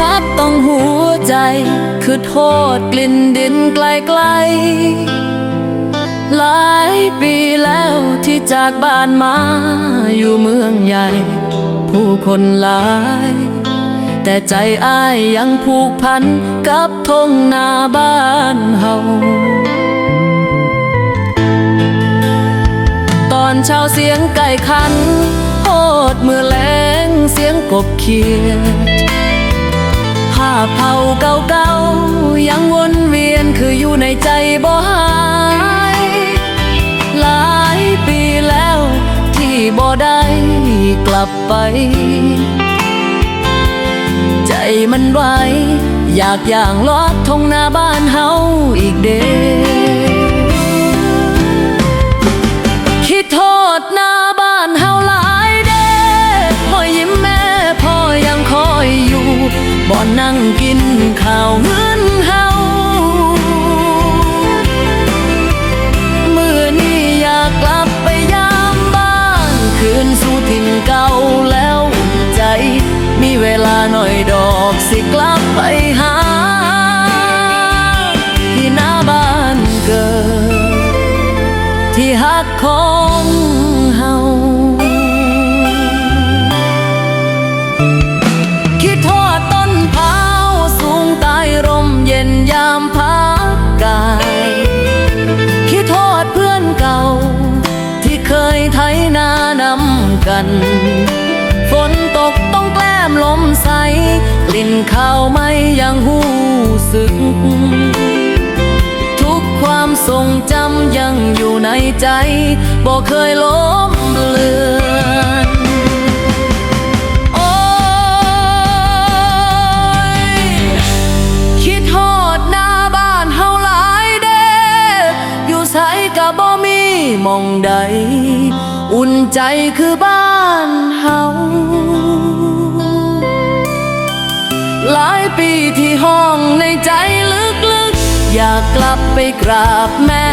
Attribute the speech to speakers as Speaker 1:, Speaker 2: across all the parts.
Speaker 1: พัดต้องหัวใจ คือโทษกลิ่นดินไกลๆหลายปีแล้วที่จากบ้านมาอยู่เมืองใหญ่ ผู้คนหลาย แต่ใจอ้ายยังผูกพันกับทงนาบ้านเฮาตอนเช้าเสียงไก่ขันโอดมือแรงเสียงกบเขียดาพเผาเก่าๆ ยังวนเวียนคืออยู่ในใจบ่หาย หลายปีแล้วที่บ่ได้กลับไป ใจมันไหวอยากอย่างลอดทงหน้าบ้าน ข้าวเงินเฮามือนี้อยากกลับไปยามบ้านคืนสู่ถิ่นเก่าแล้วใจ มีเวลาหน่อยดอกสิกลับไปหา ที่หน้าบ้านเกิดที่หักของ ฝนตกต้องแกล้มลมใส กลิ่นข้าวไม่ยังหูสึก ทุกความทรงจำยังอยู่ในใจบอกเคยล้มเลือนโอ้ยคิดทอดหน้าบ้านเฮาหลายเด้ อยู่ไสก็บ่มีมองใด อุ่นใจคือบ้านเฮาหลายปีที่ห้องในใจลึกๆ อยากกลับไปกราบแม่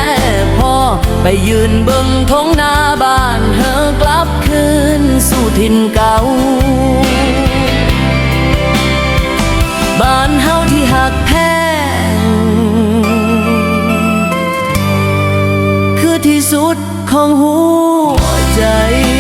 Speaker 1: พ่อ ไปยืนเบิ่งท้องนาบ้านเฮอกลับคืนสู่ถิ่นเก่า บ้านเฮาที่หักแพงคือที่สุดของหัว ใจ